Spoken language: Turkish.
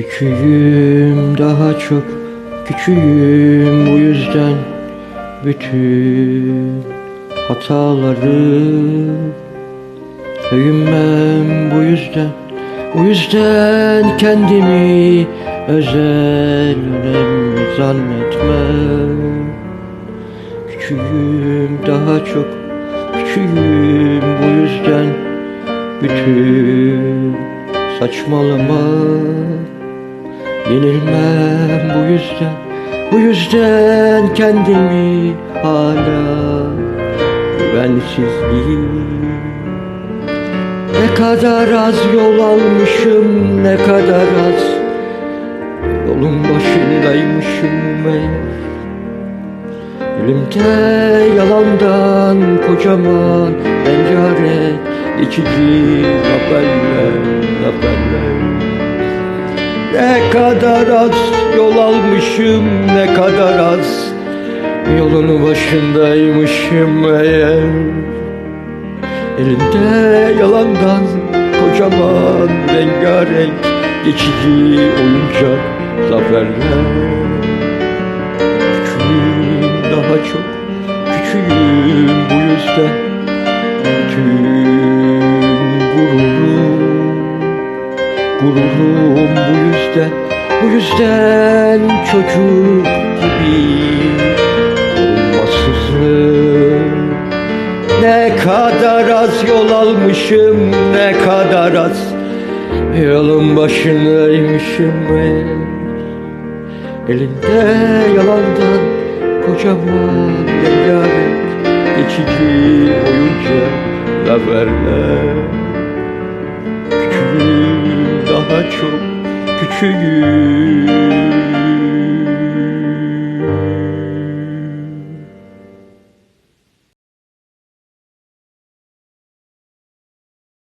Küçüğüm daha çok küçüğüm bu yüzden bütün hataları övünmem. Bu yüzden bu yüzden kendimi özel önemli zannetmem. Küçüğüm daha çok küçüğüm bu yüzden bütün saçmalama Yenilmem bu yüzden Bu yüzden kendimi hala Güvensizliğim Ne kadar az yol almışım Ne kadar az Yolun başındaymışım meğer Elimde yalandan kocaman rengarenk geçici haberler, haberler Ne kadar az yol almışım, ne kadar az Yolun başındaymışım eğer. Elinde yalandan kocaman rengarenk geçici oyuncak zaferler. Küçüğüm daha çok küçüğüm bu yüzden. Bütün Gururum bu yüzden Bu yüzden çocuk gibi. Olmasızlığım Ne kadar az yol almışım Ne kadar az Yolun başındaymışım ben. Elinde yalandan kocaman rengarenk geçici oyuncak Küçüğüm daha çok küçüğüm.